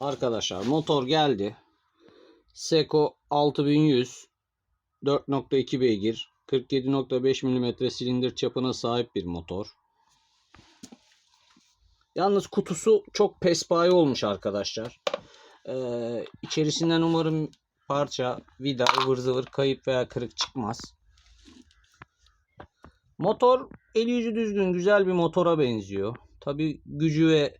Arkadaşlar motor geldi. Seco 6100 4.2 beygir 47.5 mm silindir çapına sahip bir motor. Yalnız kutusu çok pespaye olmuş arkadaşlar. Ee, içerisinden umarım parça, vida, ıvır zıvır kayıp veya kırık çıkmaz. Motor eli yüzü düzgün güzel bir motora benziyor. Tabi gücü ve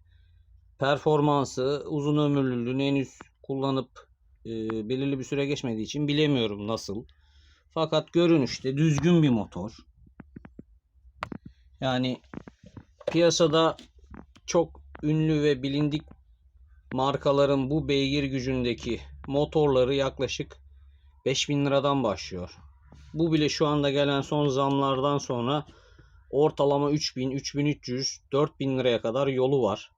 performansı uzun ömürlülüğünü henüz kullanıp e, belirli bir süre geçmediği için bilemiyorum nasıl. Fakat görünüşte düzgün bir motor. Yani piyasada çok ünlü ve bilindik markaların bu beygir gücündeki motorları yaklaşık 5000 liradan başlıyor. Bu bile şu anda gelen son zamlardan sonra ortalama 3000, 3300, 4000 liraya kadar yolu var.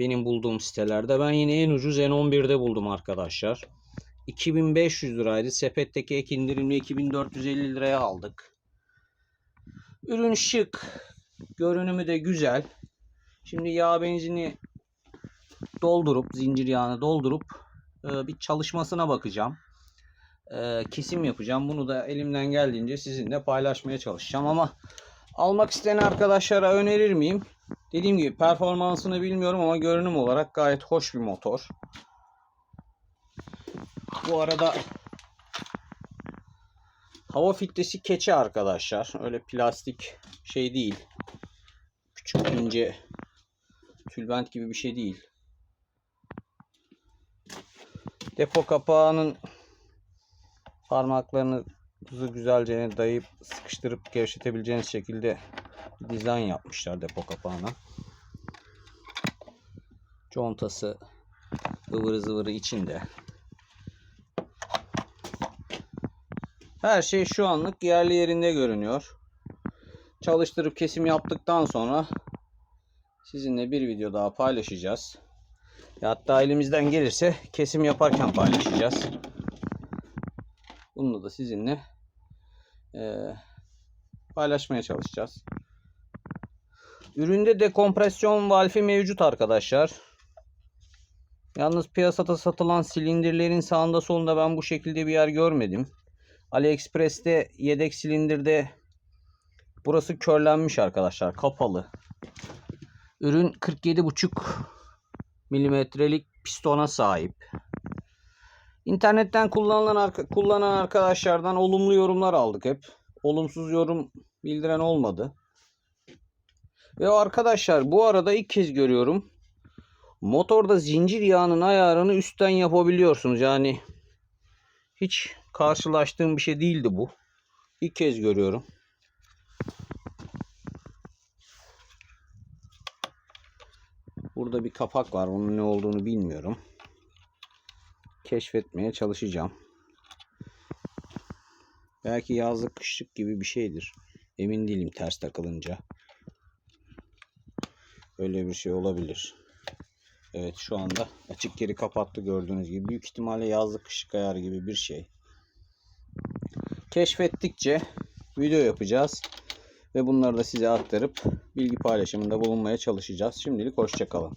Benim bulduğum sitelerde. Ben yine en ucuz N11'de buldum arkadaşlar. 2500 liraydı. Sepetteki ek indirimli 2450 liraya aldık. Ürün şık. Görünümü de güzel. Şimdi yağ benzini doldurup zincir yağını doldurup e, bir çalışmasına bakacağım. E, kesim yapacağım. Bunu da elimden geldiğince sizinle paylaşmaya çalışacağım ama almak isteyen arkadaşlara önerir miyim? Dediğim gibi performansını bilmiyorum ama görünüm olarak gayet hoş bir motor. Bu arada hava filtresi keçe arkadaşlar. Öyle plastik şey değil. Küçük ince tülbent gibi bir şey değil. Depo kapağının parmaklarını güzelce dayayıp sıkıştırıp gevşetebileceğiniz şekilde dizayn yapmışlar depo kapağına. Contası ıvırı zıvırı içinde. Her şey şu anlık yerli yerinde görünüyor. Çalıştırıp kesim yaptıktan sonra sizinle bir video daha paylaşacağız. Hatta elimizden gelirse kesim yaparken paylaşacağız. Bunu da sizinle eee, paylaşmaya çalışacağız. Üründe dekompresyon valfi mevcut arkadaşlar. Yalnız piyasada satılan silindirlerin sağında solunda ben bu şekilde bir yer görmedim. AliExpress'te yedek silindirde burası körlenmiş arkadaşlar. Kapalı. Ürün 47,5 milimetrelik pistona sahip. İnternetten kullanılan kullanan arkadaşlardan olumlu yorumlar aldık hep. Olumsuz yorum bildiren olmadı. Ve arkadaşlar bu arada ilk kez görüyorum. Motorda zincir yağının ayarını üstten yapabiliyorsunuz. Yani hiç karşılaştığım bir şey değildi bu. İlk kez görüyorum. Burada bir kapak var. Onun ne olduğunu bilmiyorum. Keşfetmeye çalışacağım. Belki yazlık kışlık gibi bir şeydir. Emin değilim ters takılınca. Öyle bir şey olabilir. Evet şu anda açık geri kapattı gördüğünüz gibi. Büyük ihtimalle yazlık kışlık ayar gibi bir şey. Keşfettikçe video yapacağız. Ve bunları da size aktarıp bilgi paylaşımında bulunmaya çalışacağız. Şimdilik hoşçakalın.